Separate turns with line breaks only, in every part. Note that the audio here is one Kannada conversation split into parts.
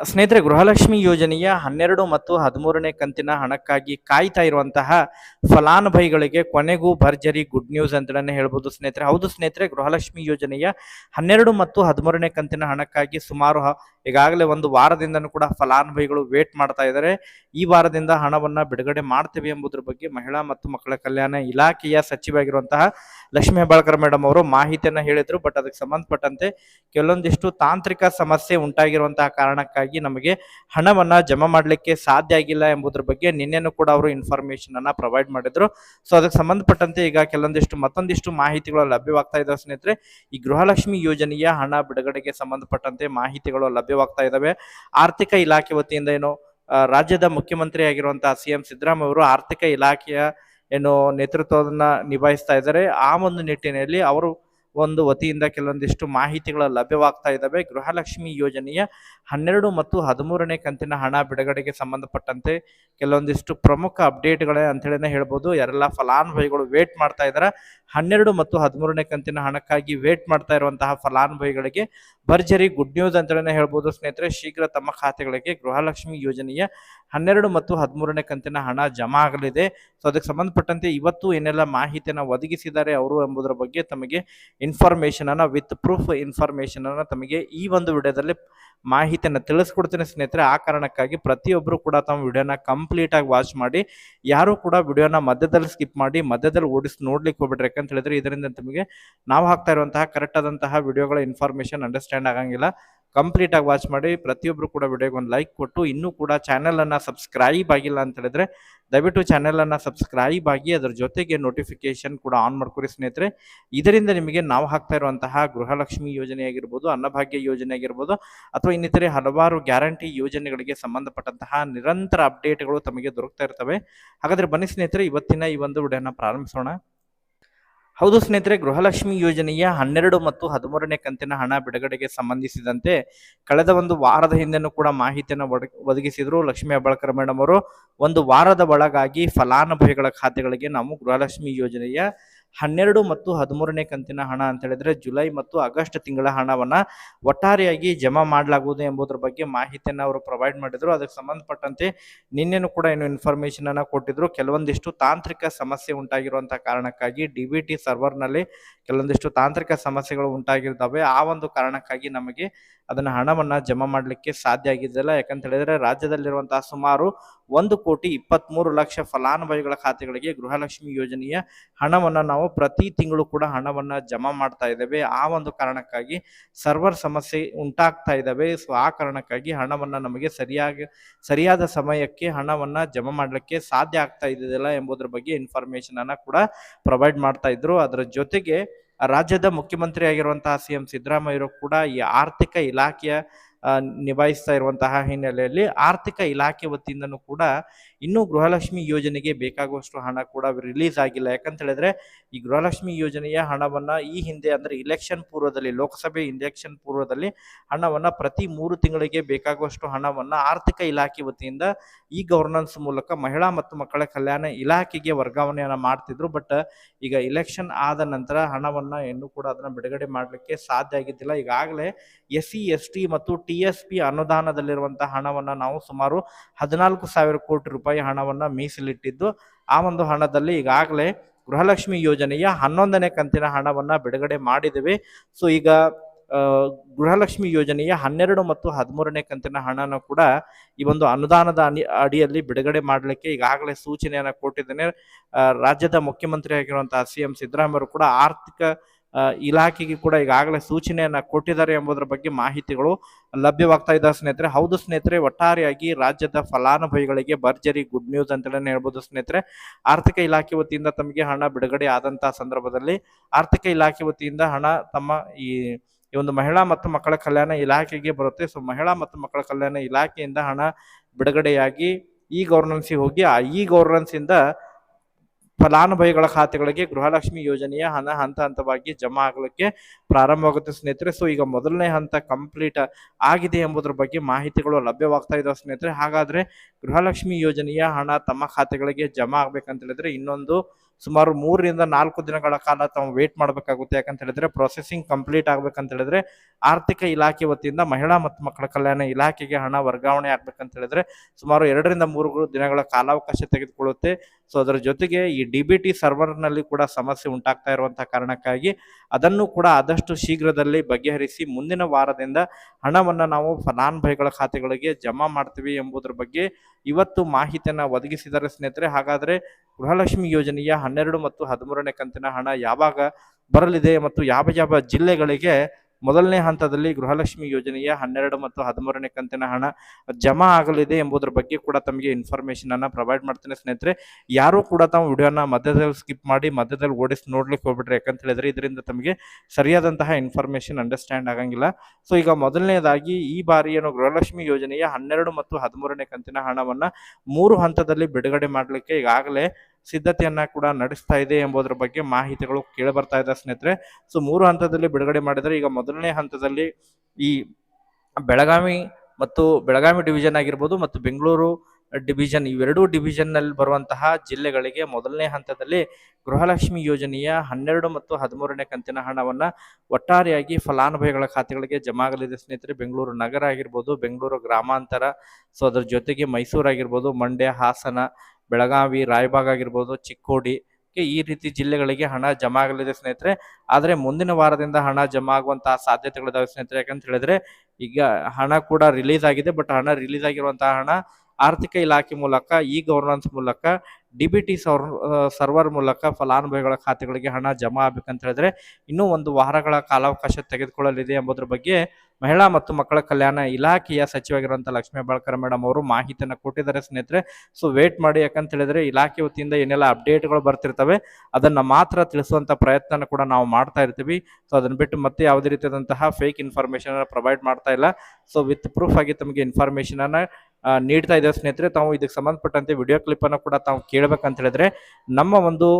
ಸ್ನೇಹಿತರೆ, ಗೃಹಲಕ್ಷ್ಮಿ ಯೋಜನೆಯ ಹನ್ನೆರಡು ಮತ್ತು ಹದಿಮೂರನೇ ಕಂತಿನ ಹಣಕ್ಕಾಗಿ ಕಾಯ್ತಾ ಇರುವಂತಹ ಫಲಾನುಭವಿಗಳಿಗೆ ಕೊನೆಗೂ ಭರ್ಜರಿ ಗುಡ್ ನ್ಯೂಸ್ ಅಂತಲೇ ಹೇಳ್ಬೋದು ಸ್ನೇಹಿತರೆ. ಹೌದು ಸ್ನೇಹಿತರೆ, ಗೃಹಲಕ್ಷ್ಮಿ ಯೋಜನೆಯ ಹನ್ನೆರಡು ಮತ್ತು ಹದಿಮೂರನೇ ಕಂತಿನ ಹಣಕ್ಕಾಗಿ ಸುಮಾರು ಈಗಾಗಲೇ ಒಂದು ವಾರದಿಂದನೂ ಕೂಡ ಫಲಾನುಭವಿಗಳು ವೇಟ್ ಮಾಡ್ತಾ ಇದ್ದಾರೆ. ಈ ವಾರದಿಂದ ಹಣವನ್ನ ಬಿಡುಗಡೆ ಮಾಡ್ತೀವಿ ಎಂಬುದರ ಬಗ್ಗೆ ಮಹಿಳಾ ಮತ್ತು ಮಕ್ಕಳ ಕಲ್ಯಾಣ ಇಲಾಖೆಯ ಸಚಿವಾಗಿರುವಂತಹ ಲಕ್ಷ್ಮೀ ಹೆಬ್ಬಾಳ್ಕರ್ ಮೇಡಮ್ ಅವರು ಮಾಹಿತಿಯನ್ನ ಹೇಳಿದ್ರು. ಬಟ್ ಅದಕ್ಕೆ ಸಂಬಂಧಪಟ್ಟಂತೆ ಕೆಲವೊಂದಿಷ್ಟು ತಾಂತ್ರಿಕ ಸಮಸ್ಯೆ ಉಂಟಾಗಿರುವಂತಹ ಕಾರಣಕ್ಕಾಗಿ ನಮಗೆ ಹಣವನ್ನ ಜಮಾ ಮಾಡಲಿಕ್ಕೆ ಸಾಧ್ಯ ಆಗಿಲ್ಲ ಎಂಬುದರ ಬಗ್ಗೆ ನಿನ್ನೆನೂ ಕೂಡ ಅವರು ಇನ್ಫಾರ್ಮೇಶನ್ ಅನ್ನ ಪ್ರೊವೈಡ್ ಮಾಡಿದ್ರು. ಸೊ ಅದಕ್ಕೆ ಸಂಬಂಧಪಟ್ಟಂತೆ ಈಗ ಕೆಲವೊಂದಿಷ್ಟು ಮತ್ತೊಂದಿಷ್ಟು ಮಾಹಿತಿಗಳು ಲಭ್ಯವಾಗ್ತಾ ಇದ್ದಾವೆ ಸ್ನೇಹಿತರೆ. ಈ ಗೃಹಲಕ್ಷ್ಮಿ ಯೋಜನೆಯ ಹಣ ಬಿಡುಗಡೆಗೆ ಸಂಬಂಧಪಟ್ಟಂತೆ ಮಾಹಿತಿಗಳು ಲಭ್ಯವಾಗ್ತಾ ಇದ್ದಾವೆ ಆರ್ಥಿಕ ಇಲಾಖೆ ವತಿಯಿಂದ ಏನು ರಾಜ್ಯದ ಮುಖ್ಯಮಂತ್ರಿ ಆಗಿರುವಂತಹ ಸಿ ಎಂ ಸಿದ್ದರಾಮಯ್ಯ ಅವರು ಆರ್ಥಿಕ ಇಲಾಖೆಯ ಏನು ನೇತೃತ್ವವನ್ನು ನಿಭಾಯಿಸ್ತಾ ಇದ್ದಾರೆ. ಆ ಒಂದು ನಿಟ್ಟಿನಲ್ಲಿ ಅವರು ಒಂದು ವತಿಯಿಂದ ಕೆಲವೊಂದಿಷ್ಟು ಮಾಹಿತಿಗಳು ಲಭ್ಯವಾಗ್ತಾ ಇದ್ದಾವೆ ಗೃಹಲಕ್ಷ್ಮಿ ಯೋಜನೆಯ ಹನ್ನೆರಡು ಮತ್ತು ಹದಿಮೂರನೇ ಕಂತಿನ ಹಣ ಬಿಡುಗಡೆಗೆ ಸಂಬಂಧಪಟ್ಟಂತೆ ಕೆಲವೊಂದಿಷ್ಟು ಪ್ರಮುಖ ಅಪ್ಡೇಟ್ಗಳೇ ಅಂತೇಳಿನೇ ಹೇಳ್ಬೋದು. ಯಾರೆಲ್ಲ ಫಲಾನುಭವಿಗಳು ವೇಟ್ ಮಾಡ್ತಾ ಇದ್ದಾರೆ ಹನ್ನೆರಡು ಮತ್ತು ಹದಿಮೂರನೇ ಕಂತಿನ ಹಣಕ್ಕಾಗಿ ವೇಟ್ ಮಾಡ್ತಾ ಇರುವಂತಹ ಫಲಾನುಭವಿಗಳಿಗೆ ಭರ್ಜರಿ ಗುಡ್ ನ್ಯೂಸ್ ಅಂತಲೇ ಹೇಳ್ಬೋದು. ಸ್ನೇಹಿತರೆ, ಶೀಘ್ರ ತಮ್ಮ ಖಾತೆಗಳಿಗೆ ಗೃಹಲಕ್ಷ್ಮಿ ಯೋಜನೆಯ ಹನ್ನೆರಡು ಮತ್ತು ಹದಿಮೂರನೇ ಕಂತಿನ ಹಣ ಜಮಾ ಆಗಲಿದೆ. ಸೊ ಅದಕ್ಕೆ ಸಂಬಂಧಪಟ್ಟಂತೆ ಇವತ್ತು ಏನೆಲ್ಲ ಮಾಹಿತಿಯನ್ನು ಒದಗಿಸಿದ್ದಾರೆ ಅವರು ಎಂಬುದರ ಬಗ್ಗೆ ತಮಗೆ ಇನ್ಫಾರ್ಮೇಷನನ್ನು ವಿತ್ ಪ್ರೂಫ್ ಇನ್ಫಾರ್ಮೇಶನ್ ಅನ್ನ ತಮಗೆ ಈ ಒಂದು ವಿಡಿಯೋದಲ್ಲಿ ಮಾಹಿತಿಯನ್ನು ತಿಳಿಸ್ಕೊಡ್ತೀನಿ ಸ್ನೇಹಿತರೆ. ಆ ಕಾರಣಕ್ಕಾಗಿ ಪ್ರತಿಯೊಬ್ಬರು ಕೂಡ ತಮ್ಮ ವಿಡಿಯೋನ ಕಂಪ್ಲೀಟ್ ಆಗಿ ವಾಚ್ ಮಾಡಿ. ಯಾರು ಕೂಡ ವಿಡಿಯೋನ ಮಧ್ಯದಲ್ಲಿ ಸ್ಕಿಪ್ ಮಾಡಿ, ಮಧ್ಯದಲ್ಲಿ ಓಡಿಸಿ ನೋಡ್ಲಿಕ್ಕೆ ಹೋಗ್ಬಿಡ್ರಿ. ಯಾಕಂತ ಹೇಳಿದ್ರೆ ಇದರಿಂದ ನಿಮಗೆ ನಾವು ಹಾಕ್ತಾ ಇರುವಂತಹ ಕರೆಕ್ಟ್ ಆದಂತಹ ವಿಡಿಯೋಗಳ ಇನ್ಫಾರ್ಮೇಶನ್ ಅಂಡರ್ಸ್ಟ್ಯಾಂಡ್ ಆಗಂಗಿಲ್ಲ. ಕಂಪ್ಲೀಟ್ ಆಗಿ ವಾಚ್ ಮಾಡಿ. ಪ್ರತಿಯೊಬ್ಬರು ಕೂಡ ವಿಡಿಯೋಗೆ ಒಂದು ಲೈಕ್ ಕೊಟ್ಟು, ಇನ್ನೂ ಕೂಡ ಚಾನೆಲ್ ಅನ್ನ ಸಬ್ಸ್ಕ್ರೈಬ್ ಆಗಿಲ್ಲ ಅಂತ ಹೇಳಿದ್ರೆ ದಯವಿಟ್ಟು ಚಾನೆಲ್ ಅನ್ನ ಸಬ್ಸ್ಕ್ರೈಬ್ ಆಗಿ ಅದರ ಜೊತೆಗೆ ನೋಟಿಫಿಕೇಶನ್ ಕೂಡ ಆನ್ ಮಾಡ್ಕೊರಿ ಸ್ನೇಹಿತರೆ. ಇದರಿಂದ ನಿಮಗೆ ನಾವು ಹಾಕ್ತಾ ಇರುವಂತಹ ಗೃಹಲಕ್ಷ್ಮಿ ಯೋಜನೆ ಆಗಿರ್ಬೋದು, ಅನ್ನಭಾಗ್ಯ ಯೋಜನೆ ಆಗಿರ್ಬೋದು, ಅಥವಾ ಇನ್ನಿತರೆ ಹಲವಾರು ಗ್ಯಾರಂಟಿ ಯೋಜನೆಗಳಿಗೆ ಸಂಬಂಧಪಟ್ಟಂತಹ ನಿರಂತರ ಅಪ್ಡೇಟ್ಗಳು ತಮಗೆ ದೊರಕ್ತಾ ಇರ್ತವೆ. ಹಾಗಾದ್ರೆ ಬನ್ನಿ ಸ್ನೇಹಿತರೆ, ಇವತ್ತಿನ ಈ ಒಂದು ವಿಡಿಯೋನ ಪ್ರಾರಂಭಿಸೋಣ. ಹೌದು ಸ್ನೇಹಿತರೆ, ಗೃಹಲಕ್ಷ್ಮಿ ಯೋಜನೆಯ ಹನ್ನೆರಡು ಮತ್ತು ಹದಿಮೂರನೇ ಕಂತಿನ ಹಣ ಬಿಡುಗಡೆಗೆ ಸಂಬಂಧಿಸಿದಂತೆ ಕಳೆದ ಒಂದು ವಾರದ ಹಿಂದೆನೂ ಕೂಡ ಮಾಹಿತಿಯನ್ನು ಒದಗಿ- ಒದಗಿಸಿದ್ರು ಲಕ್ಷ್ಮೀ ಹೆಬ್ಬಾಳ್ಕರ್ ಮೇಡಮ್ ಅವರು. ಒಂದು ವಾರದ ಒಳಗಾಗಿ ಫಲಾನುಭವಿಗಳ ಖಾತೆಗಳಿಗೆ ನಾವು ಗೃಹಲಕ್ಷ್ಮಿ ಯೋಜನೆಯ ಹನ್ನೆರಡು ಮತ್ತು ಹದಿಮೂರನೇ ಕಂತಿನ ಹಣ ಅಂತ ಹೇಳಿದ್ರೆ ಜುಲೈ ಮತ್ತು ಆಗಸ್ಟ್ ತಿಂಗಳ ಹಣವನ್ನ ಒಟ್ಟಾರೆಯಾಗಿ ಜಮಾ ಮಾಡಲಾಗುವುದು ಎಂಬುದರ ಬಗ್ಗೆ ಮಾಹಿತಿಯನ್ನು ಅವರು ಪ್ರೊವೈಡ್ ಮಾಡಿದ್ರು. ಅದಕ್ಕೆ ಸಂಬಂಧಪಟ್ಟಂತೆ ನಿನ್ನೆನೂ ಕೂಡ ಏನು ಇನ್ಫಾರ್ಮೇಶನ್ ಅನ್ನ ಕೊಟ್ಟಿದ್ರು. ಕೆಲವೊಂದಿಷ್ಟು ತಾಂತ್ರಿಕ ಸಮಸ್ಯೆ ಉಂಟಾಗಿರುವಂತಹ ಕಾರಣಕ್ಕಾಗಿ ಡಿ ಬಿ ಟಿ ಸರ್ವರ್ನಲ್ಲಿ ಕೆಲವೊಂದಿಷ್ಟು ತಾಂತ್ರಿಕ ಸಮಸ್ಯೆಗಳು ಉಂಟಾಗಿರ್ತವೆ ಆ ಒಂದು ಕಾರಣಕ್ಕಾಗಿ ನಮಗೆ ಅದನ್ನ ಹಣವನ್ನ ಜಮಾ ಮಾಡಲಿಕ್ಕೆ ಸಾಧ್ಯ ಆಗಿದ್ದಿಲ್ಲ. ಯಾಕಂತ ಹೇಳಿದ್ರೆ ರಾಜ್ಯದಲ್ಲಿರುವಂತಹ ಸುಮಾರು ಒಂದು ಕೋಟಿ ಇಪ್ಪತ್ಮೂರು ಲಕ್ಷ ಫಲಾನುಭವಿಗಳ ಖಾತೆಗಳಿಗೆ ಗೃಹಲಕ್ಷ್ಮಿ ಯೋಜನೆಯ ಹಣವನ್ನು ನಾವು ಪ್ರತಿ ತಿಂಗಳು ಕೂಡ ಹಣವನ್ನು ಜಮಾ ಮಾಡ್ತಾ ಇದ್ದೇವೆ. ಆ ಒಂದು ಕಾರಣಕ್ಕಾಗಿ ಸರ್ವರ್ ಸಮಸ್ಯೆ ಉಂಟಾಗ್ತಾ ಇದ್ದಾವೆ. ಸೊ ಆ ಕಾರಣಕ್ಕಾಗಿ ಹಣವನ್ನು ನಮಗೆ ಸರಿಯಾಗಿ, ಸರಿಯಾದ ಸಮಯಕ್ಕೆ ಹಣವನ್ನು ಜಮಾ ಮಾಡಲಿಕ್ಕೆ ಸಾಧ್ಯ ಆಗ್ತಾ ಇದ್ದಿಲ್ಲ ಎಂಬುದರ ಬಗ್ಗೆ ಇನ್ಫಾರ್ಮೇಶನ್ ಅನ್ನ ಕೂಡ ಪ್ರೊವೈಡ್ ಮಾಡ್ತಾ ಇದ್ರು. ಅದರ ಜೊತೆಗೆ ರಾಜ್ಯದ ಮುಖ್ಯಮಂತ್ರಿ ಆಗಿರುವಂತಹ ಸಿ ಎಂ ಸಿದ್ದರಾಮಯ್ಯರು ಕೂಡ ಈ ಆರ್ಥಿಕ ಇಲಾಖೆಯ ನಿಭಾಯಿಸ್ತಾ ಇರುವಂತಹ ಹಿನ್ನೆಲೆಯಲ್ಲಿ ಆರ್ಥಿಕ ಇಲಾಖೆ ವತಿಯಿಂದನೂ ಕೂಡ ಇನ್ನೂ ಗೃಹಲಕ್ಷ್ಮಿ ಯೋಜನೆಗೆ ಬೇಕಾಗುವಷ್ಟು ಹಣ ಕೂಡ ರಿಲೀಸ್ ಆಗಿಲ್ಲ. ಯಾಕಂತ ಹೇಳಿದ್ರೆ ಈ ಗೃಹಲಕ್ಷ್ಮಿ ಯೋಜನೆಯ ಹಣವನ್ನ ಈ ಹಿಂದೆ ಅಂದ್ರೆ ಇಲೆಕ್ಷನ್ ಪೂರ್ವದಲ್ಲಿ, ಲೋಕಸಭೆ ಇಲೆಕ್ಷನ್ ಪೂರ್ವದಲ್ಲಿ ಹಣವನ್ನ ಪ್ರತಿ ಮೂರು ತಿಂಗಳಿಗೆ ಬೇಕಾಗುವಷ್ಟು ಹಣವನ್ನ ಆರ್ಥಿಕ ಇಲಾಖೆ ವತಿಯಿಂದ ಈ ಗವರ್ನೆನ್ಸ್ ಮೂಲಕ ಮಹಿಳಾ ಮತ್ತು ಮಕ್ಕಳ ಕಲ್ಯಾಣ ಇಲಾಖೆಗೆ ವರ್ಗಾವಣೆಯನ್ನ ಮಾಡ್ತಿದ್ರು. ಬಟ್ ಈಗ ಇಲೆಕ್ಷನ್ ಆದ ನಂತರ ಹಣವನ್ನ ಇನ್ನೂ ಕೂಡ ಅದನ್ನ ಬಿಡುಗಡೆ ಮಾಡಲಿಕ್ಕೆ ಸಾಧ್ಯ ಆಗಿದ್ದಿಲ್ಲ. ಈಗಾಗಲೇ ಎಸ್ ಸಿ ಎಸ್ ಟಿ ಮತ್ತು ಟಿ ಎಸ್ ಪಿ ಅನುದಾನದಲ್ಲಿರುವಂತಹ ಹಣವನ್ನು ನಾವು ಸುಮಾರು ಹದಿನಾಲ್ಕು ಸಾವಿರ ಕೋಟಿ ರೂಪಾಯಿ ಹಣವನ್ನು ಮೀಸಲಿಟ್ಟಿದ್ದು, ಆ ಒಂದು ಹಣದಲ್ಲಿ ಈಗಾಗಲೇ ಗೃಹಲಕ್ಷ್ಮಿ ಯೋಜನೆಯ ಹನ್ನೊಂದನೇ ಕಂತಿನ ಹಣವನ್ನು ಬಿಡುಗಡೆ ಮಾಡಿದ್ದೇವೆ ಸೊ ಈಗ ಗೃಹಲಕ್ಷ್ಮಿ ಯೋಜನೆಯ ಹನ್ನೆರಡು ಮತ್ತು ಹದಿಮೂರನೇ ಕಂತಿನ ಹಣನ ಕೂಡ ಈ ಒಂದು ಅನುದಾನದ ಅನಿ, ಅಡಿಯಲ್ಲಿ ಬಿಡುಗಡೆ ಮಾಡಲಿಕ್ಕೆ ಈಗಾಗಲೇ ಸೂಚನೆಯನ್ನು ಕೊಟ್ಟಿದ್ದೇನೆ. ರಾಜ್ಯದ ಮುಖ್ಯಮಂತ್ರಿ ಆಗಿರುವಂತಹ ಸಿ ಎಂ ಸಿದ್ದರಾಮಯ್ಯರು ಕೂಡ ಆರ್ಥಿಕ ಇಲಾಖೆಗೆ ಕೂಡ ಈಗಾಗಲೇ ಸೂಚನೆಯನ್ನ ಕೊಟ್ಟಿದ್ದಾರೆ ಎಂಬುದರ ಬಗ್ಗೆ ಮಾಹಿತಿಗಳು ಲಭ್ಯವಾಗ್ತಾ ಇದ್ದಾವೆ ಸ್ನೇಹಿತರೆ. ಹೌದು ಸ್ನೇಹಿತರೆ, ಒಟ್ಟಾರೆಯಾಗಿ ರಾಜ್ಯದ ಫಲಾನುಭವಿಗಳಿಗೆ ಭರ್ಜರಿ ಗುಡ್ ನ್ಯೂಸ್ ಅಂತೇಳಿ ಹೇಳ್ಬೋದು ಸ್ನೇಹಿತರೆ. ಆರ್ಥಿಕ ಇಲಾಖೆ ವತಿಯಿಂದ ತಮಗೆ ಹಣ ಬಿಡುಗಡೆ ಆದಂತಹ ಸಂದರ್ಭದಲ್ಲಿ ಆರ್ಥಿಕ ಇಲಾಖೆ ವತಿಯಿಂದ ಹಣ ತಮ್ಮ ಈ ಈ ಒಂದು ಮಹಿಳಾ ಮತ್ತು ಮಕ್ಕಳ ಕಲ್ಯಾಣ ಇಲಾಖೆಗೆ ಬರುತ್ತೆ. ಸೊ, ಮಹಿಳಾ ಮತ್ತು ಮಕ್ಕಳ ಕಲ್ಯಾಣ ಇಲಾಖೆಯಿಂದ ಹಣ ಬಿಡುಗಡೆಯಾಗಿ ಈ ಗವರ್ನೆನ್ಸಿಗೆ ಹೋಗಿ, ಆ ಈ ಗವರ್ನೆನ್ಸ್ ಇಂದ ಫಲಾನುಭವಿಗಳ ಖಾತೆಗಳಿಗೆ ಗೃಹಲಕ್ಷ್ಮಿ ಯೋಜನೆಯ ಹಣ ಹಂತ ಹಂತವಾಗಿ ಜಮಾ ಆಗಲಿಕ್ಕೆ ಪ್ರಾರಂಭವಾಗುತ್ತೆ ಸ್ನೇಹಿತರೆ. ಸೊ ಈಗ ಮೊದಲನೇ ಹಂತ ಕಂಪ್ಲೀಟ್ ಆಗಿದೆ ಎಂಬುದರ ಬಗ್ಗೆ ಮಾಹಿತಿಗಳು ಲಭ್ಯವಾಗ್ತಾ ಇದಾವೆ ಸ್ನೇಹಿತರೆ. ಹಾಗಾದ್ರೆ ಗೃಹಲಕ್ಷ್ಮಿ ಯೋಜನೆಯ ಹಣ ತಮ್ಮ ಖಾತೆಗಳಿಗೆ ಜಮಾ ಆಗ್ಬೇಕಂತ ಹೇಳಿದ್ರೆ ಇನ್ನೊಂದು ಸುಮಾರು ಮೂರರಿಂದ ನಾಲ್ಕು ದಿನಗಳ ಕಾಲ ತಾವು ವೇಟ್ ಮಾಡಬೇಕಾಗುತ್ತೆ. ಯಾಕಂತ ಹೇಳಿದ್ರೆ ಪ್ರೊಸೆಸಿಂಗ್ ಕಂಪ್ಲೀಟ್ ಆಗ್ಬೇಕಂತ ಹೇಳಿದ್ರೆ ಆರ್ಥಿಕ ಇಲಾಖೆ ವತಿಯಿಂದ ಮಹಿಳಾ ಮತ್ತು ಮಕ್ಕಳ ಕಲ್ಯಾಣ ಇಲಾಖೆಗೆ ಹಣ ವರ್ಗಾವಣೆ ಆಗ್ಬೇಕಂತ ಹೇಳಿದ್ರೆ ಸುಮಾರು ಎರಡರಿಂದ ಮೂರು ದಿನಗಳ ಕಾಲಾವಕಾಶ ತೆಗೆದುಕೊಳ್ಳುತ್ತೆ. ಸೊ ಅದರ ಜೊತೆಗೆ ಈ ಡಿ ಬಿ ಟಿ ಸರ್ವರ್ನಲ್ಲಿ ಕೂಡ ಸಮಸ್ಯೆ ಉಂಟಾಗ್ತಾ ಇರುವಂತಹ ಕಾರಣಕ್ಕಾಗಿ ಅದನ್ನು ಕೂಡ ಆದಷ್ಟು ಶೀಘ್ರದಲ್ಲಿ ಬಗೆಹರಿಸಿ ಮುಂದಿನ ವಾರದಿಂದ ಹಣವನ್ನು ನಾವು ಫಲಾನುಭವಿಗಳ ಖಾತೆಗಳಿಗೆ ಜಮಾ ಮಾಡ್ತೀವಿ ಎಂಬುದರ ಬಗ್ಗೆ ಇವತ್ತು ಮಾಹಿತಿಯನ್ನು ಒದಗಿಸಿದರೆ ಸ್ನೇಹಿತರೆ. ಹಾಗಾದರೆ ಗೃಹಲಕ್ಷ್ಮಿ ಯೋಜನೆಯ ಹನ್ನೆರಡು ಮತ್ತು ಹದಿಮೂರನೇ ಕಂತಿನ ಹಣ ಯಾವಾಗ ಬರಲಿದೆ ಮತ್ತು ಯಾವ ಯಾವ ಜಿಲ್ಲೆಗಳಿಗೆ ಮೊದಲನೇ ಹಂತದಲ್ಲಿ ಗೃಹಲಕ್ಷ್ಮಿ ಯೋಜನೆಯ ಹನ್ನೆರಡು ಮತ್ತು ಹದಿಮೂರನೇ ಕಂತಿನ ಹಣ ಜಮಾ ಆಗಲಿದೆ ಎಂಬುದರ ಬಗ್ಗೆ ಕೂಡ ತಮಗೆ ಇನ್ಫಾರ್ಮೇಶನ್ ಅನ್ನ ಪ್ರೊವೈಡ್ ಮಾಡ್ತೇನೆ ಸ್ನೇಹಿತರೆ. ಯಾರು ಕೂಡ ತಮ್ಮ ವಿಡಿಯೋನ ಮಧ್ಯದಲ್ಲಿ ಸ್ಕಿಪ್ ಮಾಡಿ, ಮಧ್ಯದಲ್ಲಿ ಓಡಿಸಿ ನೋಡ್ಲಿಕ್ಕೆ ಹೋಗ್ಬಿಟ್ರೆ ಯಾಕಂತ ಹೇಳಿದ್ರೆ ಇದರಿಂದ ತಮಗೆ ಸರಿಯಾದಂತಹ ಇನ್ಫಾರ್ಮೇಶನ್ ಅಂಡರ್ಸ್ಟ್ಯಾಂಡ್ ಆಗಂಗಿಲ್ಲ. ಸೊ ಈಗ ಮೊದಲನೇದಾಗಿ ಈ ಬಾರಿ ಏನು ಗೃಹಲಕ್ಷ್ಮಿ ಯೋಜನೆಯ ಹನ್ನೆರಡು ಮತ್ತು ಹದಿಮೂರನೇ ಕಂತಿನ ಹಣವನ್ನ ಮೂರು ಹಂತದಲ್ಲಿ ಬಿಡುಗಡೆ ಮಾಡಲಿಕ್ಕೆ ಈಗಾಗಲೇ ಸಿದ್ಧತೆಯನ್ನ ಕೂಡ ನಡೆಸ್ತಾ ಇದೆ ಎಂಬುದರ ಬಗ್ಗೆ ಮಾಹಿತಿಗಳು ಕೇಳಿ ಬರ್ತಾ ಇದೆ ಸ್ನೇಹಿತರೆ. ಸೊ ಮೂರು ಹಂತದಲ್ಲಿ ಬಿಡುಗಡೆ ಮಾಡಿದರೆ ಈಗ ಮೊದಲನೇ ಹಂತದಲ್ಲಿ ಈ ಬೆಳಗಾವಿ ಮತ್ತು ಬೆಳಗಾವಿ ಡಿವಿಷನ್ ಆಗಿರ್ಬೋದು ಮತ್ತು ಬೆಂಗಳೂರು ಡಿವಿಷನ್ ಇವೆರಡೂ ಡಿವಿಷನ್ನಲ್ಲಿ ಬರುವಂತಹ ಜಿಲ್ಲೆಗಳಿಗೆ ಮೊದಲನೇ ಹಂತದಲ್ಲಿ ಗೃಹಲಕ್ಷ್ಮಿ ಯೋಜನೆಯ ಹನ್ನೆರಡು ಮತ್ತು ಹದಿಮೂರನೇ ಕಂತಿನ ಹಣವನ್ನು ಒಟ್ಟಾರೆಯಾಗಿ ಫಲಾನುಭವಿಗಳ ಖಾತೆಗಳಿಗೆ ಜಮಾ ಆಗಲಿದೆ. ಸ್ನೇಹಿತರೆ, ಬೆಂಗಳೂರು ನಗರ ಆಗಿರ್ಬೋದು, ಬೆಂಗಳೂರು ಗ್ರಾಮಾಂತರ, ಸೊ ಅದರ ಜೊತೆಗೆ ಮೈಸೂರು ಆಗಿರ್ಬೋದು, ಮಂಡ್ಯ, ಹಾಸನ, ಬೆಳಗಾವಿ ರಾಯಬಾಗ್ ಆಗಿರ್ಬೋದು, ಚಿಕ್ಕೋಡಿ ಈ ರೀತಿ ಜಿಲ್ಲೆಗಳಿಗೆ ಹಣ ಜಮಾ ಆಗಲಿದೆ ಸ್ನೇಹಿತರೆ. ಆದರೆ ಮುಂದಿನ ವಾರದಿಂದ ಹಣ ಜಮಾ ಆಗುವಂತಹ ಸಾಧ್ಯತೆಗಳಿದಾವೆ ಸ್ನೇಹಿತರೆ. ಯಾಕಂತ ಹೇಳಿದ್ರೆ ಈಗ ಹಣ ಕೂಡ ರಿಲೀಸ್ ಆಗಿದೆ ಬಟ್ ಹಣ ರಿಲೀಸ್ ಆಗಿರುವಂತಹ ಹಣ ಆರ್ಥಿಕ ಇಲಾಖೆ ಮೂಲಕ ಇ ಗವರ್ನೆನ್ಸ್ ಮೂಲಕ ಡಿ ಬಿ ಟಿ ಸರ್ವರ್ ಮೂಲಕ ಫಲಾನುಭವಿಗಳ ಖಾತೆಗಳಿಗೆ ಹಣ ಜಮಾ ಆಗಬೇಕಂತ ಹೇಳಿದ್ರೆ ಇನ್ನೂ ಒಂದು ವಾರಗಳ ಕಾಲಾವಕಾಶ ತೆಗೆದುಕೊಳ್ಳಲಿದೆ ಎಂಬುದರ ಬಗ್ಗೆ ಮಹಿಳಾ ಮತ್ತು ಮಕ್ಕಳ ಕಲ್ಯಾಣ ಇಲಾಖೆಯ ಸಚಿವರಾಗಿರುವಂತಹ ಲಕ್ಷ್ಮೀ ಹೆಬ್ಬಾಳ್ಕರ್ ಮೇಡಮ್ ಅವರು ಮಾಹಿತಿಯನ್ನು ಕೊಟ್ಟಿದ್ದಾರೆ ಸ್ನೇಹಿತರೆ. ಸೊ ವೇಟ್ ಮಾಡಿ ಯಾಕಂತ ಹೇಳಿದ್ರೆ ಇಲಾಖೆ ವತಿಯಿಂದ ಏನೆಲ್ಲ ಅಪ್ಡೇಟ್ಗಳು ಬರ್ತಿರ್ತವೆ ಅದನ್ನು ಮಾತ್ರ ತಿಳಿಸುವಂತ ಪ್ರಯತ್ನ ಕೂಡ ನಾವು ಮಾಡ್ತಾ ಇರ್ತೀವಿ. ಸೊ ಅದನ್ನು ಬಿಟ್ಟು ಮತ್ತೆ ಯಾವುದೇ ರೀತಿಯಾದಂತಹ ಫೇಕ್ ಇನ್ಫಾರ್ಮೇಶನ್ ಪ್ರೊವೈಡ್ ಮಾಡ್ತಾ ಇಲ್ಲ. ಸೊ ವಿತ್ ಪ್ರೂಫ್ ಆಗಿ ತಮಗೆ ಆ, ನೀಡ್ತಾ ಇದ್ದೇವೆ ಸ್ನೇಹಿತರೆ, ತಾವು ಇದಕ್ಕೆ ಸಂಬಂಧಪಟ್ಟಂತೆ ವಿಡಿಯೋ ಕ್ಲಿಪ್ ಅನ್ನು ಕೂಡ ತಾವು ಕೇಳಬೇಕಂತ ಹೇಳಿದ್ರೆ, ನಮ್ಮ ಒಂದು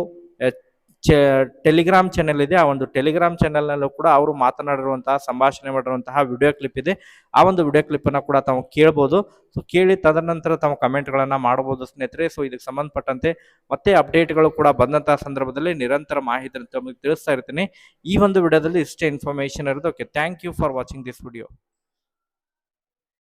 ಟೆಲಿಗ್ರಾಮ್ ಚಾನೆಲ್ ಇದೆ. ಆ ಒಂದು ಟೆಲಿಗ್ರಾಮ್ ಚಾನೆಲ್ನಲ್ಲೂ ಕೂಡ ಅವರು ಮಾತನಾಡಿರುವಂತಹ, ಸಂಭಾಷಣೆ ಮಾಡಿರುವಂತಹ ವಿಡಿಯೋ ಕ್ಲಿಪ್ ಇದೆ. ಆ ಒಂದು ವಿಡಿಯೋ ಕ್ಲಿಪ್ ಅನ್ನ ಕೂಡ ತಾವು ಕೇಳ್ಬೋದು. ಸೊ ಕೇಳಿ ತದನಂತರ ತಾವು ಕಮೆಂಟ್ಗಳನ್ನು ಮಾಡಬಹುದು ಸ್ನೇಹಿತರೆ. ಸೊ ಇದಕ್ಕೆ ಸಂಬಂಧಪಟ್ಟಂತೆ ಮತ್ತೆ ಅಪ್ಡೇಟ್ಗಳು ಕೂಡ ಬಂದಂತಹ ಸಂದರ್ಭದಲ್ಲಿ ನಿರಂತರ ಮಾಹಿತಿ ತಮಗೆ ತಿಳಿಸ್ತಾ ಇರ್ತೀನಿ. ಈ ಒಂದು ವಿಡಿಯೋದಲ್ಲಿ ಇಷ್ಟೇ ಇನ್ಫಾರ್ಮೇಷನ್ ಇರೋದು. Okay thank you for watching this video